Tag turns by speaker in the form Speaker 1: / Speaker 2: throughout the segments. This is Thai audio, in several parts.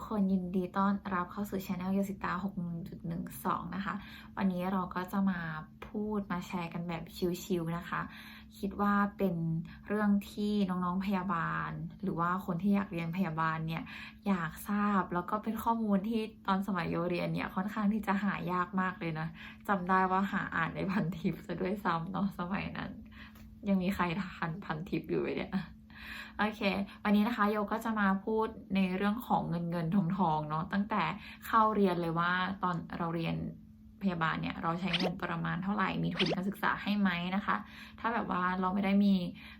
Speaker 1: กคนยินดีต้อนรับเข้าสู่ช anel โยสิตา6.12 นะคะ วันนี้เราก็จะมาพูดมาแชร์กันแบบชิลๆนะคะ คิดว่าเป็นเรื่องที่น้องๆพยาบาล หรือว่าคนที่อยากเรียนพยาบาลเนี่ยอยากทราบแล้วก็เป็นข้อมูลที่ตอนสมัยโยเรียนเนี่ยค่อนข้างที่จะหายากมากเลยนะจำได้ว่าหาอ่านในพันทิปซะด้วยซ้ำเนาะสมัยนั้น ยังมีใครทันพันทิปอยู่ไหมเนี่ย โอเค วันนี้นะคะโยก็จะมาพูดในเรื่องของเงินเงินทองทองเนาะตั้งแต่เข้าเรียนเลยว่าตอนเราเรียนพยาบาลเนี่ยเราใช้เงินประมาณเท่าไหร่มีทุนการศึกษาให้ไหมนะคะ ถ้าแบบว่าเราไม่ได้มี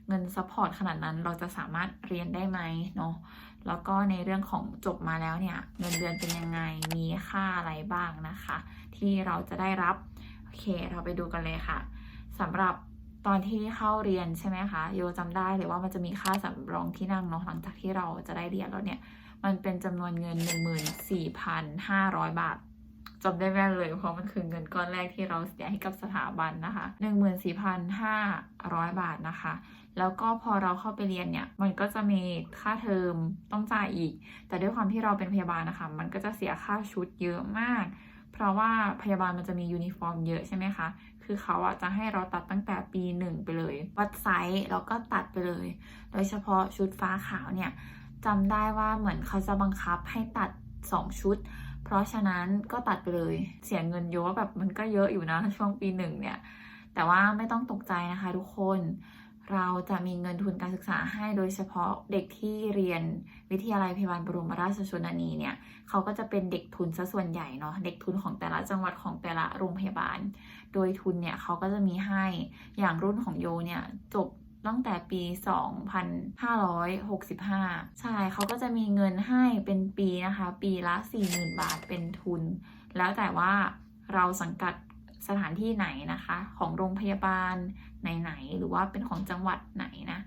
Speaker 1: เงินซัพพอร์ตขนาดนั้น เราจะสามารถเรียนได้ไหมเนาะแล้วก็ในเรื่องของจบมาแล้วเนี่ยเงินเดือนเป็นยังไงมีค่าอะไรบ้างนะคะ ที่เราจะได้รับโอเค เราไปดูกันเลยค่ะสำหรับ ตอนที่เข้าเรียนใช่ไหมคะโยจำได้เลยว่ามันจะมีค่าสำรองที่นั่งเนาะหลังจากที่เราจะได้เรียนแล้วเนี่ย มันเป็นจำนวนเงิน 14,500 บาทจำได้แม่นเลยเพราะมันคือเงินก้อนแรกที่เราเสียให้กับสถาบันนะคะ 14,500 บาทนะคะ แล้วก็พอเราเข้าไปเรียนเนี่ย มันก็จะมีค่าเทอมต้องจ่ายอีก แต่ด้วยความที่เราเป็นพยาบาลนะคะ มันก็จะเสียค่าชุดเยอะมาก เพราะว่าพยาบาลมันจะมียูนิฟอร์มเยอะใช่ไหมคะ คือเขาอะจะให้เราตัดตั้งแต่ปีหนึ่งไปเลย วัดไซส์แล้วก็ตัดไปเลย โดยเฉพาะชุดฟ้าขาวเนี่ยจำได้ว่าเหมือนเขาจะบังคับให้ตัด 2 ชุด เพราะฉะนั้นก็ตัดไปเลย เสียเงินเยอะแบบมันก็เยอะอยู่นะช่วงปีหนึ่งเนี่ย แต่ว่าไม่ต้องตกใจนะคะทุกคน เราจะมีเงินทุนการศึกษาให้โดยเฉพาะเด็กที่เรียนวิทยาลัยพยาบาลบรมราชชนนีเนี่ยเขาก็จะเป็นเด็กทุนซะส่วนใหญ่เนาะเด็กทุนของแต่ละจังหวัดของแต่ละโรงพยาบาล โดยทุนเนี่ยเขาก็จะมีให้อย่างรุ่นของโยเนี่ยจบตั้งแต่ปี 2565 ใช่เขาก็จะมีเงินให้เป็นปีนะคะ ปีละ 40,000 บาทเป็นทุน แล้วแต่ว่าเราสังกัด สถานที่ไหนนะคะ ของโรงพยาบาลไหนๆหรือว่าเป็นของจังหวัดไหนนะ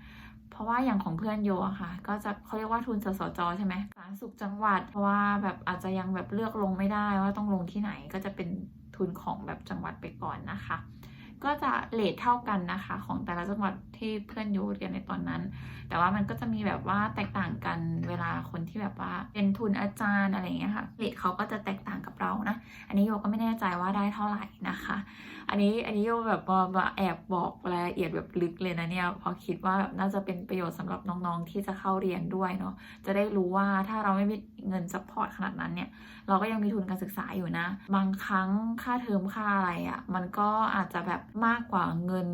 Speaker 1: เพราะว่าอย่างของเพื่อนโยอะค่ะ ก็จะเขาเรียกว่าทุนสสจใช่ไหมสาธารณสุขจังหวัด เพราะว่าแบบอาจจะยังแบบเลือกลงไม่ได้ว่าต้องลงที่ไหนก็จะเป็นทุนของแบบจังหวัดไปก่อนนะคะ ก็จะเลทเท่ากันนะคะ ของแต่ละจังหวัดที่เพื่อนโยเรียนในตอนนั้น แต่ว่ามันก็จะมีแบบว่าแตกต่างกันเวลาคนที่แบบว่าเป็นทุนอาจารย์อะไรอย่างเงี้ยค่ะเลทเขาก็จะแตกต่างกับเรานะ อันนี้โยก็ไม่แน่ใจว่าได้เท่าไหร่นะคะ อันนี้อันนี้โยแบบมามาแอบบอกรายละเอียดแบบลึกเลยนะเนี่ยพราะคิดว่าน่าจะเป็นประโยชน์สำหรับน้องๆที่จะเข้าเรียนด้วยเนาะจะได้รู้ว่าถ้าเราไม่มีเงินซัพพอร์ตขนาดนั้นเนี่ยเราก็ยังมีทุนการศึกษาอยู่นะ บางครั้งค่าเทอมค่าอะไรอะ่ะมันก็อาจจะแบบมากกว่าเงิน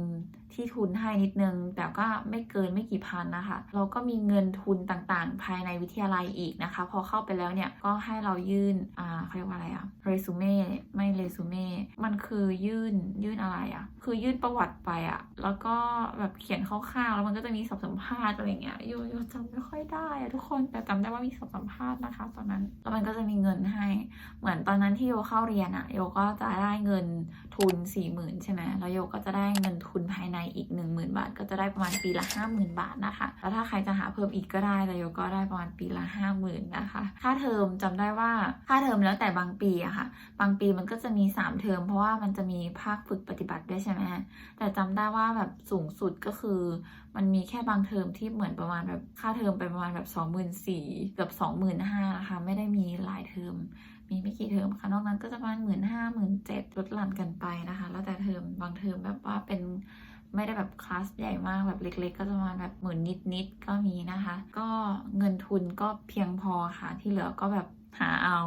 Speaker 1: ที่ทุนให้นิดนึง แต่ก็ไม่เกินไม่กี่พันนะคะ เราก็มีเงินทุนต่างๆ ภายในวิทยาลัยอีกนะคะ พอเข้าไปแล้วเนี่ยก็ให้เรายื่นอ่าเขาเรียกว่าอะไรอะเรซูเม่ไม่เรซูเม่มันคือยื่นยื่นอะไรอะคือยื่นประวัติไปอะแล้วก็แบบเขียนคร่าวๆแล้วมันก็จะมีสอบสัมภาษณ์อะไรเงี้ยโยโยจำไม่ค่อยได้อะทุกคนแต่จำได้ว่ามีสอบสัมภาษณ์นะคะ ตอนนั้นแล้วมันก็จะมีเงินให้ เหมือนตอนนั้นที่โยเข้าเรียนอะโยก็จะได้เงินทุน4ี่หมื่นใช่ไหมแล้วโยก็จะได้เงินทุนภายในอีก 1 0,000 บาท ก็จะได้ประมาณปีละ 50,000 บาทนะคะ แล้วถ้าใครจะหาเพิ่มอีกก็ได้แต่โยก็ได้ประมาณปีละ50,000นะคะค่าเทอมจำได้ว่าค่าเทอมแล้วแต่บางปีอะค่ะ บางปีมันก็จะมี 3 เทอมเพราะว่ามันจะมีภาคฝึกปฏิบัติด้วยใช่ไหมแต่จำได้ว่าแบบสูงสุดก็คือ มันมีแค่บางเทอมที่เหมือนประมาณแบบค่าเทอมไปประมาณแบบ24,000เกือบ25,000นห้านะคะ ไม่ได้มีหลายเทอมมีไม่กี่เทอมค่ะ นอกนั้นก็จะประมาณหมื่นห้าหมื่นเจ็ดลดหลั่นกันไปนะคะ แล้วแต่เทอมบางเทอมแบบว่าเป็นไม่ได้แบบคลาสใหญ่มากแบบเล็ก ๆ ก็จะมาแบบหมื่นนิดๆก็มีนะคะ ก็เงินทุนก็เพียงพอค่ะที่เหลือก็แบบหาเอา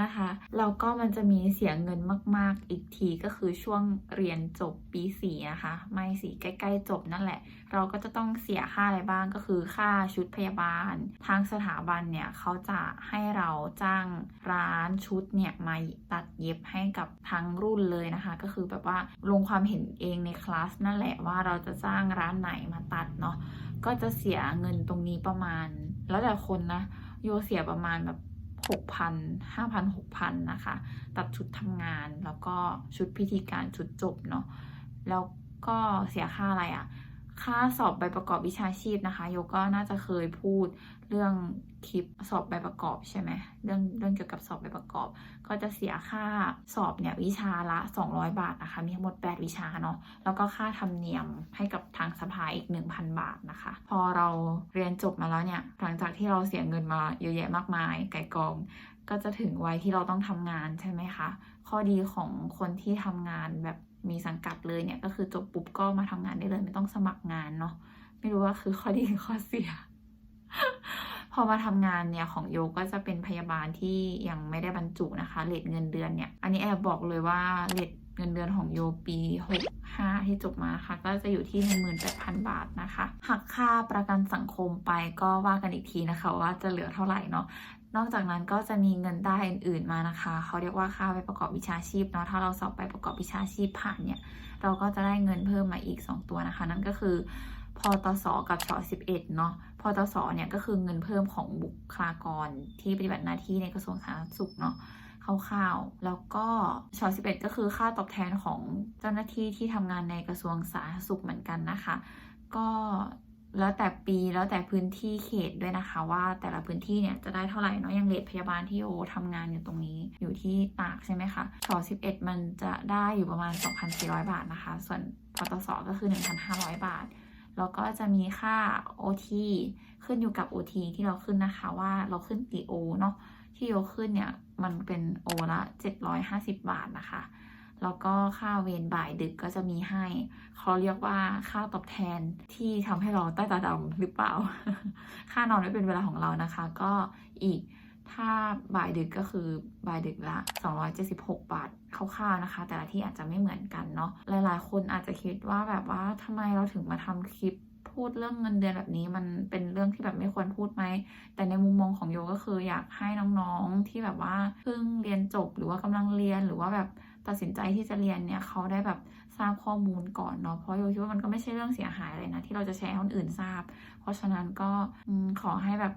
Speaker 1: นะคะแล้วก็มันจะมีเสียเงินมาก ๆ อีกทีก็คือช่วงเรียนจบปีสี่นะคะไม่สี่ใกล้ ๆ จบนั่นแหละ เราก็จะต้องเสียค่าอะไรบ้างก็คือค่าชุดพยาบาล ทางสถาบันเนี่ยเขาจะให้เราจ้างร้านชุดเนี่ยมาตัดเย็บให้กับทั้งรุ่นเลยนะคะ ก็คือแบบว่าลงความเห็นเองในคลาสนั่นแหละว่าเราจะจ้างร้านไหนมาตัดเนาะก็จะเสียเงินตรงนี้ประมาณ แล้วแต่คนนะโยเสียประมาณแบบ หกพันห้าพันหกพันนะคะ ตัดชุดทำงานแล้วก็ชุดพิธีการชุดจบเนาะแล้วก็เสียค่าอะไรอะ่ะ ค่าสอบใบประกอบวิชาชีพนะคะ โยก็น่าจะเคยพูดเรื่อง คลิปสอบใบประกอบใช่ไหมเรื่องเรื่องเกี่ยวกับสอบใบประกอบ ก็จะเสียค่าสอบเนี่ยวิชาละ 200 บาทนะคะ มีทั้งหมด 8 วิชาเนาะแล้วก็ค่าธรรมเนียมให้กับทางสภาอีก 1,000 บาทนะคะ พอเราเรียนจบมาแล้วเนี่ยหลังจากที่เราเสียเงินมาเยอะแยะมากมาย ไก่กอง ก็จะถึงวัยที่เราต้องทำงานใช่ไหมคะข้อดีของคนที่ทำงานแบบมีสังกัดเลยเนี่ยก็คือจบปุ๊บก็มาทำงานได้เลยไม่ต้องสมัครงานเนาะไม่รู้ว่าคือข้อดีข้อเสีย อมาทำงานเนี่ยของโยก็จะเป็นพยาบาลที่ยังไม่ได้บรรจุนะคะเลทเงินเดือนเนี่ยอันนี้แอบบอกเลยว่าเลทเงินเดือนของโยปี 65 ที่จบมาค่ะ ก็จะอยู่ที่ 18,000 บาทนะคะ หักค่าประกันสังคมไปก็ว่ากันอีกทีนะคะ ว่าจะเหลือเท่าไหร่เนาะนอกจากนั้นก็จะมีเงินได้อื่นๆมานะคะ เขาเรียกว่าค่าไปประกอบวิชาชีพเนาะถ้าเราสอบไปประกอบวิชาชีพผ่านเนี่ย เราก็จะได้เงินเพิ่มมาอีก 2 ตัวนะคะ นั่นก็คือ พอตสกับช11เนาะพอตสเนี่ยก็คือเงินเพิ่มของบุคลากรที่ปฏิบัติหน้าที่ในกระทรวงสาธารณสุขเนาะคร่าวๆ แล้วก็ช11 ก็คือค่าตอบแทนของเจ้าหน้าที่ที่ทำงานในกระทรวงสาธารณสุขเหมือนกันนะคะ ก็แล้วแต่ปีแล้วแต่พื้นที่เขตด้วยนะคะ ว่าแต่ละพื้นที่เนี่ยจะได้เท่าไหร่เนาะอย่างเลทพยาบาลที่โอทำงานอยู่ตรงนี้อยู่ที่ตากใช่ไหมคะช11 มันจะได้อยู่ประมาณ 2,400 บาทนะคะ ส่วนปตสก็คือ 1,500 บาท แล้วก็จะมีค่า OT ขึ้นอยู่กับ OT ที่เราขึ้นนะคะว่าเราขึ้นกี่โอเนาะที่โยขึ้นเนี่ยมันเป็นโอละ 750 บาทนะคะ แล้วก็ค่าเวรบ่ายดึกก็จะมีให้ เขาเรียกว่าค่าตอบแทนที่ทำให้เราใต้ตาดำหรือเปล่า ค่านอนไม่เป็นเวลาของเรานะคะ ก็อีก ถ้าบ่ายดึกก็คือบ่ายดึกละ 276 บาทคร่าวๆนะคะ แต่ละที่อาจจะไม่เหมือนกันเนาะหลายๆ คนอาจจะคิดว่าแบบว่าทำไมเราถึงมาทำคลิปพูดเรื่องเงินเดือนแบบนี้มันเป็นเรื่องที่แบบไม่ควรพูดไหม แต่ในมุมมองของโยก็คืออยากให้น้องๆที่แบบว่าเพิ่งเรียนจบหรือว่ากำลังเรียนหรือว่าแบบตัดสินใจที่จะเรียนเนี่ยเขาได้แบบทราบข้อมูลก่อนเนาะเพราะโยคิดว่ามันก็ไม่ใช่เรื่องเสียหายเลยนะที่เราจะแชร์ให้คนอื่นทราบ เพราะฉะนั้นก็ขอให้แบบ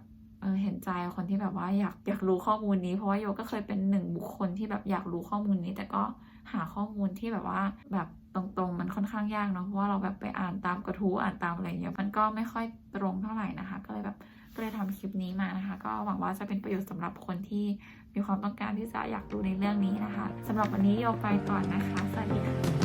Speaker 1: เห็นใจคนที่แบบว่าอยากอยากรู้ข้อมูลนี้เพราะว่าโยก็เคยเป็นหนึ่งบุคคลที่แบบอยากรู้ข้อมูลนี้ แต่ก็หาข้อมูลที่แบบว่าแบบตรงๆ มันค่อนข้างยากเนาะเพราะว่าเราแบบไปอ่านตามกระทู้อ่านตามอะไรเงี้ยมันก็ไม่ค่อยตรงเท่าไหร่นะคะ ก็เลยแบบก็เลยทำคลิปนี้มานะคะ ก็หวังว่าจะเป็นประโยชน์สำหรับคนที่มีความต้องการที่จะอยากรู้ในเรื่องนี้นะคะสำหรับวันนี้โยไปก่อนนะคะ สวัสดีค่ะ